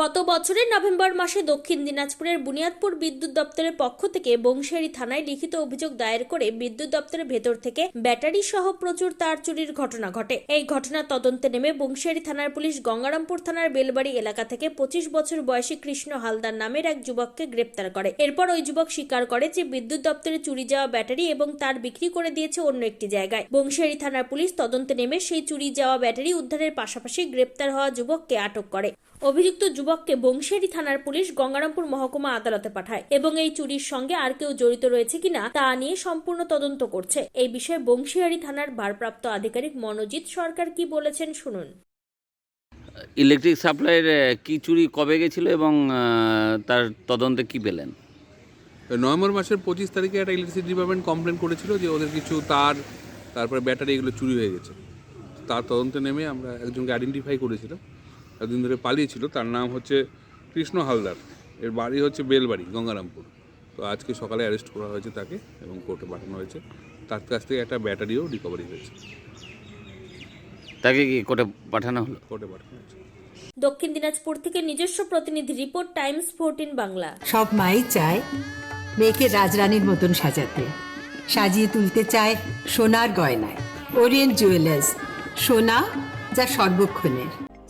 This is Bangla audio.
গত বছরের নভেম্বর মাসে দক্ষিণ দিনাজপুরের বুনিয়াদপুর বিদ্যুৎ দপ্তরের পক্ষ থেকে বংশিয়ারি থানায় লিখিত অভিযোগ দায়ের করে বিদ্যুৎ দপ্তরের ভেতর থেকে ব্যাটারি সহ প্রচুর তার চুরির ঘটনা ঘটে। এই ঘটনার তদন্তে নেমে বংশিয়ারি থানার পুলিশ গঙ্গারামপুর থানার বেলবাড়ি এলাকা থেকে পঁচিশ বছর বয়সী কৃষ্ণ হালদার নামের এক যুবককে গ্রেপ্তার করে। এরপর ওই যুবক স্বীকার করে যে বিদ্যুৎ দপ্তরে চুরি যাওয়া ব্যাটারি এবং তার বিক্রি করে দিয়েছে অন্য একটি জায়গায়। বংশিয়ারি থানার পুলিশ তদন্তে নেমে সেই চুরি যাওয়া ব্যাটারি উদ্ধারের পাশাপাশি গ্রেপ্তার হওয়া যুবককে আটক করে। অভিযুক্ত যুবককে বংশিয়ারি থানার পুলিশ গঙ্গারামপুর মহকুমা আদালতে পাঠায় এবং এই চুরির সঙ্গে আর কেউ জড়িত রয়েছে কিনা তা নিয়ে সম্পূর্ণ তদন্ত করছে। এই বিষয়ে বংশিয়ারি থানার ভারপ্রাপ্ত আধিকারিক মনোজিৎ সরকার কি বলেছেন শুনুন। ইলেকট্রিক সাপ্লাইয়ের কি চুরি কবে গেছিল এবং তার তদন্তে কি পেলেন? নভেম্বর মাসের পঁচিশ তারিখে একটা ইলেকট্রিসিটি ডিপার্টমেন্ট কমপ্লেন করেছিল যে ওদের কিছু তার তারপরে ব্যাটারি এগুলো চুরি হয়ে গেছে। তার তদন্তে নেমে আমরা একজনকে আইডেন্টিফাই করেছিলাম। এতদিন ধরে পালিয়েছিল তার নাম হচ্ছে কৃষ্ণ হালদার। এর বাড়ি হচ্ছে বেলবাড়ি গঙ্গারামপুর। তো আজকে সকালে অ্যারেস্ট করা হয়েছে তাকে এবং কোর্টে পাঠানো হয়েছে। তার কাছ থেকে একটা ব্যাটারিও রিকভারি হয়েছে। তাকে কি কোর্টে পাঠানো হলো? কোর্টে পাঠানো হয়েছে। দক্ষিণ দিনাজপুর থেকে নিজস্ব প্রতিনিধি রিপোর্ট টাইমস ফোরটিন বাংলা। সব মাই চায় মেয়েকে রাজরানীর মতন সাজাতে। সাজিয়ে তুলতে চায় সোনার গয়নায়। ওরিয়েন্ট জুয়েলার্স সোনা যা সর্বক্ষণের।